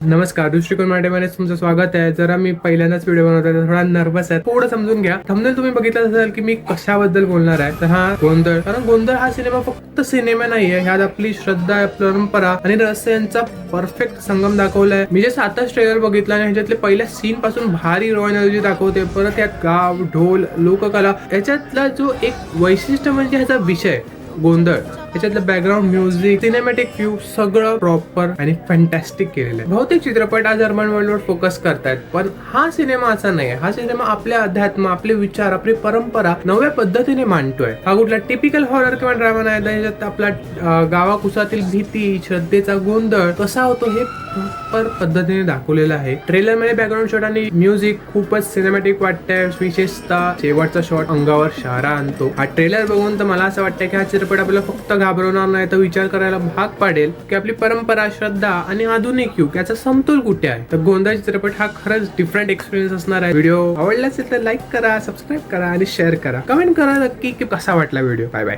नमस्कार दृष्टिकोन मराठीमध्ये तुमचं स्वागत आहे. जरा मी पहिल्यांदाच व्हिडिओ बनवत आहे थोडा नर्वस आहे. थोडं समजून घ्या. थंबनेल तुम्ही बघितलं असेल की मी कशाबद्दल बोलणार आहे तर हा गोंधळ. कारण गोंधळ हा सिनेमा फक्त सिनेमा नाहीये. ह्यात आपली श्रद्धा परंपरा आणि रहस्य यांचा परफेक्ट संगम दाखवलाय. मी जे सातच ट्रेलर बघितला आणि ह्याच्यातले पहिल्या सीन पासून भारी रॉयल एनर्जी दाखवते. परत यात गाव ढोल लोककला. याच्यातला जो एक वैशिष्ट्य म्हणजे ह्याचा विषय गोंधळ. त्याच्यातलं बॅकग्राऊंड म्युझिक सिनेमॅटिक व्ह्यू सगळं प्रॉपर आणि फॅन्टॅस्टिक केलेलं आहे. बहुतेक चित्रपट आज अर्बन वर्ल्डवर फोकस करतायत पण हा सिनेमा असा नाही हा सिनेमा आपल्या अध्यात्म आपले विचार आपली परंपरा नव्या पद्धतीने मांडतोय. हा कुठला टिपिकल हॉरर किंवा ड्रामा नाही तर आपला गावाकुसातील भीती श्रद्धेचा गोंधळ कसा होतो हे सुपर पद्धतीने दाखवलेलं आहे. ट्रेलरमध्ये बॅकग्राऊंड शॉट आणि म्युझिक खूपच सिनेमॅटिक वाटतंय. विशेषतः शेवटचा शॉट अंगावर शहारा आणतो. हा ट्रेलर बघून तर मला असं वाटतं की हा चित्रपट आपल्याला फक्त घाबरवणार नाही तर विचार करायला भाग पाडेल की आपली परंपरा श्रद्धा आणि आधुनिक युग याचा समतोल कुठे आहे? तर गोंधळ चित्रपट हा खरंच डिफरंट एक्सपिरियन्स असणार आहे. व्हिडिओ आवडला असेल तर लाईक करा सबस्क्राईब करा आणि शेअर करा. कमेंट करा नक्की की कसा वाटला व्हिडिओ बाय बाय